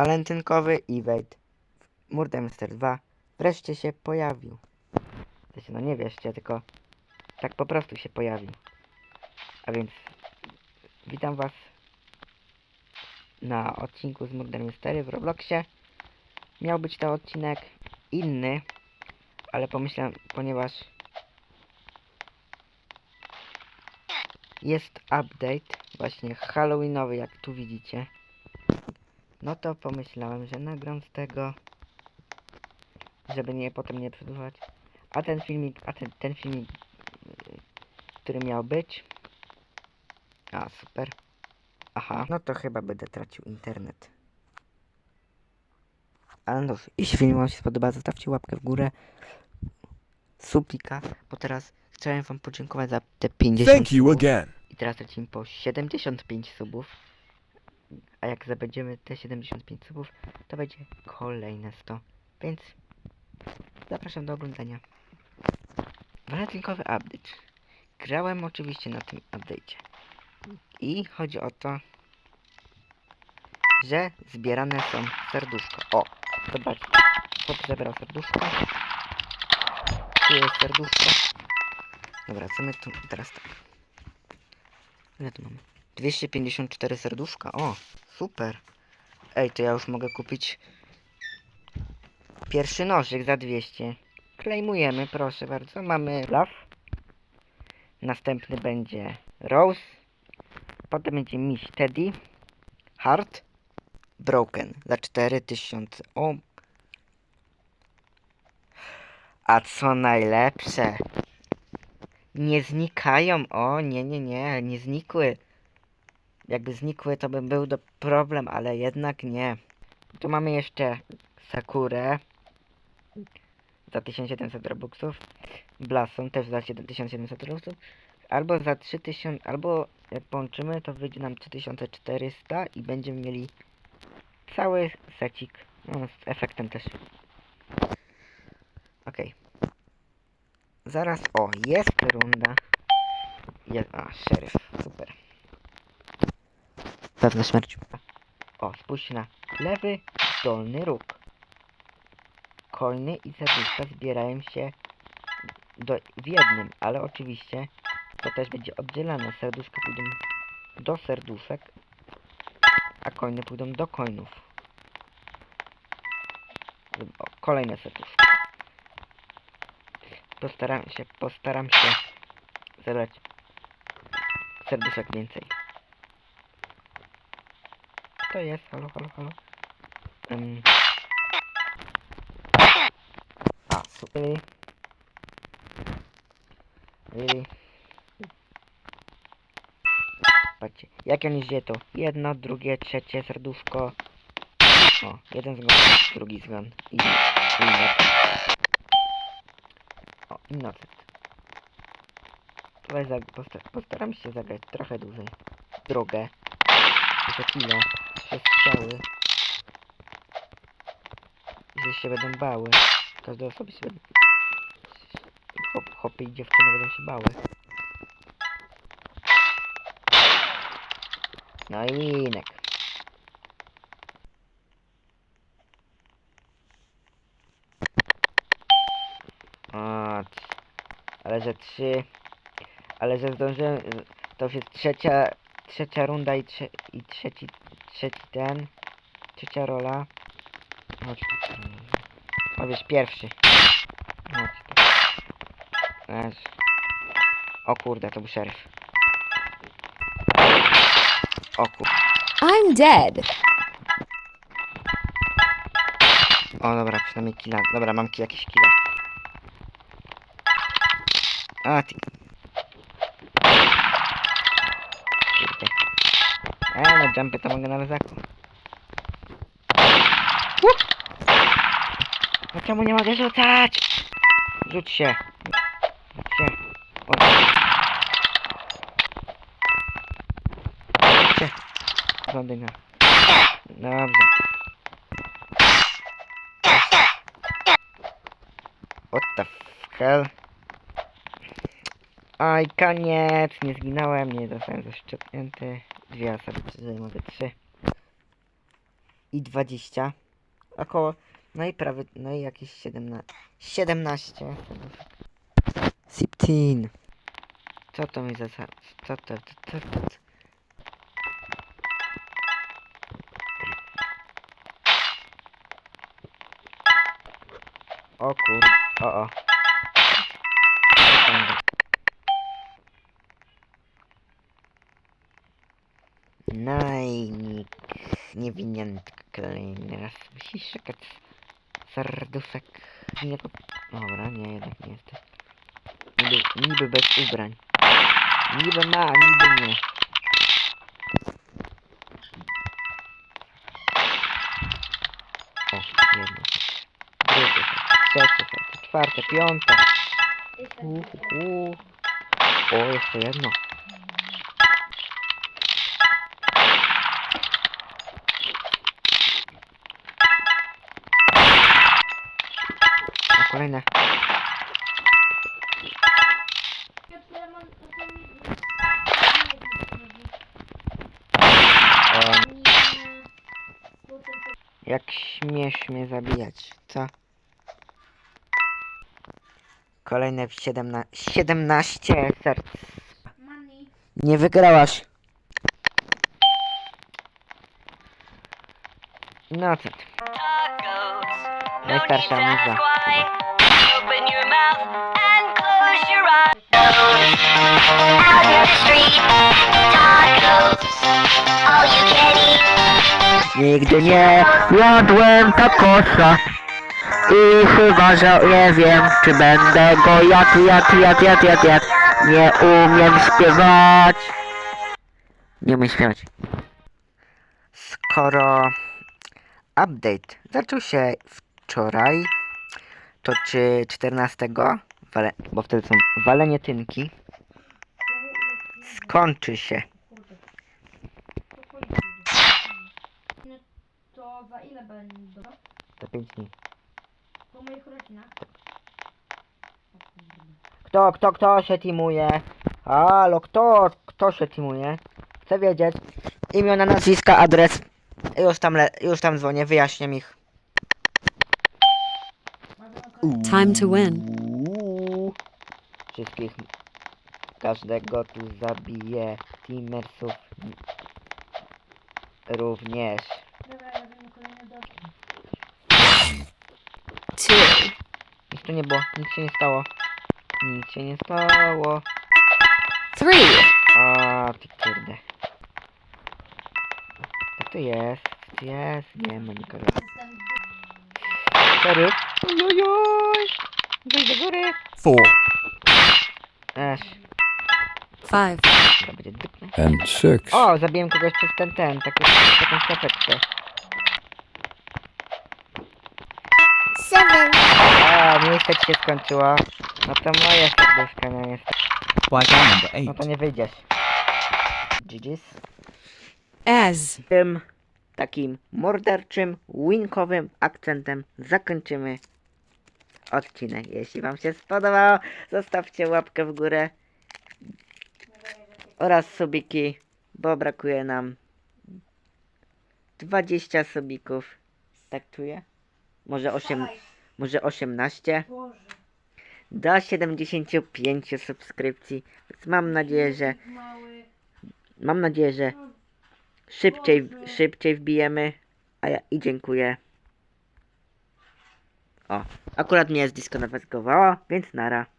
walentynkowy event Murdermaster 2 wreszcie się pojawił. Się no nie wierzcie, tylko tak po prostu się pojawił. A więc witam was na odcinku z Murder Mystery w Robloxie. Miał być to odcinek inny, ale pomyślałem, ponieważ jest update właśnie halloweenowy, jak tu widzicie. No to pomyślałem, że nagram z tego, żeby nie potem nie przedłużać. A ten filmik, a ten, ten filmik, który miał być. A, super. Aha, no to chyba będę tracił internet. Ale no, jeśli film wam się spodoba, zostawcie łapkę w górę. Suplika, bo teraz chciałem wam podziękować za te 50 Thank you subów. again. I teraz lecimy po 75 subów. A jak zabędziemy te 75 subów, to będzie kolejne 100. Więc zapraszam do oglądania. Walentynkowy update. Grałem oczywiście na tym update'cie. I chodzi o to, że zbierane są serduszko. O, zobaczcie. Chłop zebrał serduszko. Tu jest serduszko. Dobra, co my tu teraz tak. Ile tu mamy? 254 serduszka. O, super. Ej, to ja już mogę kupić pierwszy nożyk za 200. Klejmujemy, proszę bardzo. Mamy Love. Następny będzie Rose. Potem będzie Miss Teddy. Heart. Broken za 4000. O. A co najlepsze? Nie znikają. O, nie, nie, nie, nie znikły. Jakby znikły, to by był problem, ale jednak nie. Tu mamy jeszcze Sakurę za 1700 robuxów. Blossom też za 1700 robuxów. Albo za 3000, albo jak połączymy, to wyjdzie nam 3400 i będziemy mieli cały secik. No, z efektem też. Okej. Zaraz, o, jest runda. Jest, a, szeryf, super. Pewna śmierć. O, spójrzcie na lewy dolny róg. Coiny i serduszka zbierają się do, w jednym, ale oczywiście to też będzie oddzielane. Serduszka pójdą do serduszek, a coiny pójdą do coinów. O, kolejne serduszko. Postaram się, postaram się zebrać serduszek więcej. To jest, halo, halo, halo. Um. A, super. Really? Patrzcie, jak on idzie to? Jedno, drugie, trzecie serduszko. O, jeden zgon, drugi zgon. I, i O, Innocent. Tutaj zag posta postaram się zagrać trochę dłużej. Drogę. Za chwilę. Przez strzały. Że się będą bały. Każde osoby się będą... Hop, hopy i dziewczyny będą się bały. No i winek. O, ale że trzy... Ale że zdążyłem... To już jest trzecia... Trzecia runda i, trze, i trzeci... Trzeci ten... Trzecia rola. Chodź tu. Powiesz pierwszy. Chodź tu. Leż. O kurde, to był szeryf. O kurde. I'm dead. O dobra, przynajmniej killa. Dobra, mam ki jakieś killa. A ty. E, no jumpy to mogę na lezaku. Uh! No czemu nie mogę rzucać? Rzuć się. Rzuć się. O. Rzuć się. Blondyna. Dobrze. What the hell? Aj, koniec! Nie zginąłem, nie zostałem zaszczepnięty. Dwie osoby, czy mogę trzy. i 20. Około, no i prawie, no i jakieś 17. 17. Siptin. Co to mi za... za- Co to, to, to, to, to. O kur... O, o. Najnik. Niewiniętka kolejny raz. Musisz szukać serduszek. Nie to... Dobra, nie, jednak nie jesteś. Niby, niby bez ubrań. Niby ma, niby nie. O, jedno. Drugie, trzecie, czwarte, piąte. Uh, uh. O, jeszcze jedno. Kolejne. Jak śmiesz mnie zabijać, co? Kolejne w 17, 17 serc. Nie wygrałaś. No co ty. Najstarsza muza. Can eat. Nigdy nie jadłem takosa I chyba, że nie wiem, czy będę go jadł, jadł, jadł, jadł, jadł, jadł. Nie umiem śpiewać Nie umiem śpiewać Skoro update zaczął się wczoraj To czy 14 wale, bo wtedy są walenie tynki Skończy się To za ile będzie? za 5 dni Po moich urodzinach. Kto, kto, kto się teamuje? Halo, kto, kto się teamuje? Chcę wiedzieć. Imiona, nazwiska, adres. Już tam, le, już tam dzwonię, wyjaśniam ich. Time to win. Wszystkich, każdego tu zabiję. Teamersów również. Two. Nic tu nie było, nic się nie stało. Nic się nie stało. Three. A, ty kurde. Co to jest? Co to jest? Nie ma nikogo. Sorry. Ojojoj. Wejdź do góry. four, Esz, Five. and six. O, zabiłem kogoś przez ten, ten, taki, taką szlapeczkę. Seven. A, miejsce ci się skończyło. No to moje serduszko, no jest. By guy number No to nie wyjdziesz. GG's. As. tym takim morderczym, winkowym akcentem zakończymy odcinek. Jeśli Wam się spodobało, zostawcie łapkę w górę oraz subiki, bo brakuje nam 20 subików. Tak czuję? Może 8, może 18? Boże. Do 75 subskrypcji. Więc mam nadzieję, że. Mam nadzieję, że szybciej, szybciej wbijemy. A ja i dziękuję. O, akurat mnie z disco nawigagowało, więc nara.